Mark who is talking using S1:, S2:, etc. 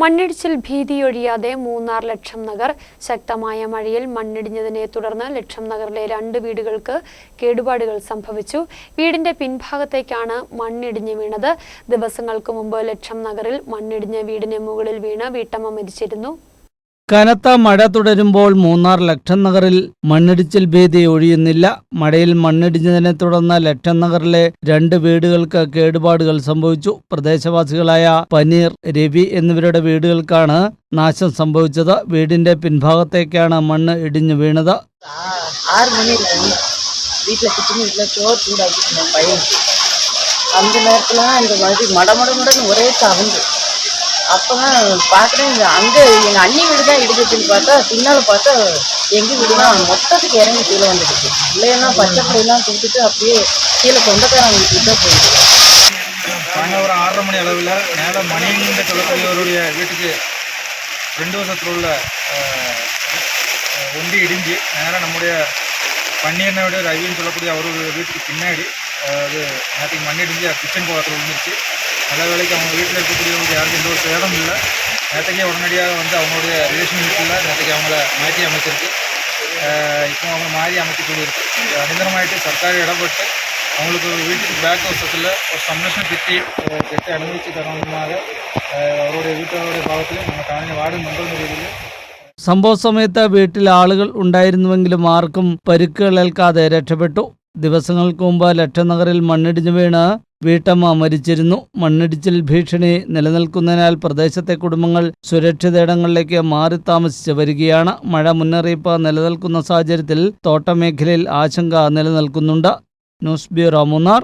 S1: മണ്ണിടിച്ചിൽ ഭീതിയൊഴിയാതെ മൂന്നാർ ലക്ഷം നഗർ ശക്തമായ മഴയിൽ മണ്ണിടിഞ്ഞതിനെ തുടർന്ന് ലക്ഷം നഗറിലെ രണ്ട് വീടുകൾക്ക് കേടുപാടുകൾ സംഭവിച്ചു. വീടിന്റെ പിൻഭാഗത്തേക്കാണ് മണ്ണിടിഞ്ഞ് വീണത്. ദിവസങ്ങൾക്ക് മുമ്പ് ലക്ഷം നഗറിൽ മണ്ണിടിഞ്ഞ് വീടിന് മുകളിൽ വീണ് വീട്ടമ്മ മരിച്ചിരുന്നു.
S2: കനത്ത മഴ തുടരുമ്പോൾ മൂന്നാർ ലക്ഷൻ നഗറിൽ മണ്ണിടിച്ചിൽ ഭീതി ഒഴിയുന്നില്ല. മഴയിൽ മണ്ണിടിഞ്ഞതിനെ തുടർന്ന് ലക്ഷൻ നഗറിലെ രണ്ട് വീടുകൾക്ക് കേടുപാടുകൾ സംഭവിച്ചു. പ്രദേശവാസികളായ പനീർ രവി എന്നിവരുടെ വീടുകൾക്കാണ് നാശം സംഭവിച്ചത്. വീടിന്റെ പിൻഭാഗത്തേക്കാണ് മണ്ണ് ഇടിഞ്ഞു വീണത്.
S3: ആറ് മണിയിലാണ് அப்போ தான் பார்க்குறேன் அங்கே எங்கள் அண்ணி வீடு தான் இடிச்சிச்சுன்னு பார்த்தா பின்னால் பார்த்தா எங்கள் வீடு தான் மொத்தத்துக்கு இறங்கி கீழே வந்துடுச்சு. பிள்ளையெல்லாம் பச்சை பிள்ளையெல்லாம் கொடுத்துட்டு அப்படியே கீழே சொந்தக்காரங்க வீட்டுக்கு தான் போயிடுச்சு.
S4: சாயங்காலம் ஒரு ஆறரை மணி அளவில் மேலே மணின்னு சொல்லக்கூடியவருடைய வீட்டுக்கு ரெண்டு வருஷத்தில் உள்ள ஒண்டி இடிஞ்சு நேராக நம்முடைய பன்னீர்னோட ரவின்னு சொல்லக்கூடிய அவருடைய வீட்டுக்கு பின்னாடி அது நேற்றுக்கு மண் இடிஞ்சு கிச்சன் போகத்தில் விழுந்துருச்சு. நல்ல வேலைக்கு அவங்க வீட்டில் இருக்கக்கூடியவங்களுக்கு யாருக்கும் எந்த ஒரு சேதம் இல்லை நேற்றுக்கே உடனடியாக வந்து அவங்களுடைய ரிலேஷன் வீட்டில் நேற்றுக்கு அவங்கள மாற்றி அமைச்சிருக்கு அஹ், இப்போ அவங்க மாறி அமைக்க சொல்லியிருக்கு இது அடிந்தரமாயிட்டு சர்க்கார் இடப்பட்டு அவங்களுக்கு ஒரு வீட்டுக்கு பேக் வருஷத்தில் ஒரு சம்ரஷண பெட்டி அஹ், கட்டி அனுமதிச்சு தரணுமாக அஹ், அவருடைய வீட்டோடைய ഭാഗത്തിൽ நம்ம காலனி വാർഡ് മെമ്പർ എന്ന രീതിയിൽ
S2: സംഭവ സമയത്ത് വീട്ടിൽ ആളുകൾ ഉണ്ടായിരുന്നുവെങ്കിലും ആർക്കും പരുക്കുകളേൽക്കാതെ രക്ഷപ്പെട്ടു ദിവസങ്ങൾക്ക് മുമ്പ് ലക്ഷനഗറിൽ മണ്ണിടിഞ്ഞു വീണ് വീട്ടമ്മ മരിച്ചിരുന്നു. മണ്ണിടിച്ചിൽ ഭീഷണി നിലനിൽക്കുന്നതിനാൽ പ്രദേശത്തെ കുടുംബങ്ങൾ സുരക്ഷിത ഇടങ്ങളിലേക്ക് മാറി താമസിച്ച് വരികയാണ്. മഴ മുന്നറിയിപ്പ് നിലനിൽക്കുന്ന സാഹചര്യത്തിൽ തോട്ടമേഖലയിൽ ആശങ്ക നിലനിൽക്കുന്നുണ്ട്. News bureau Munnar.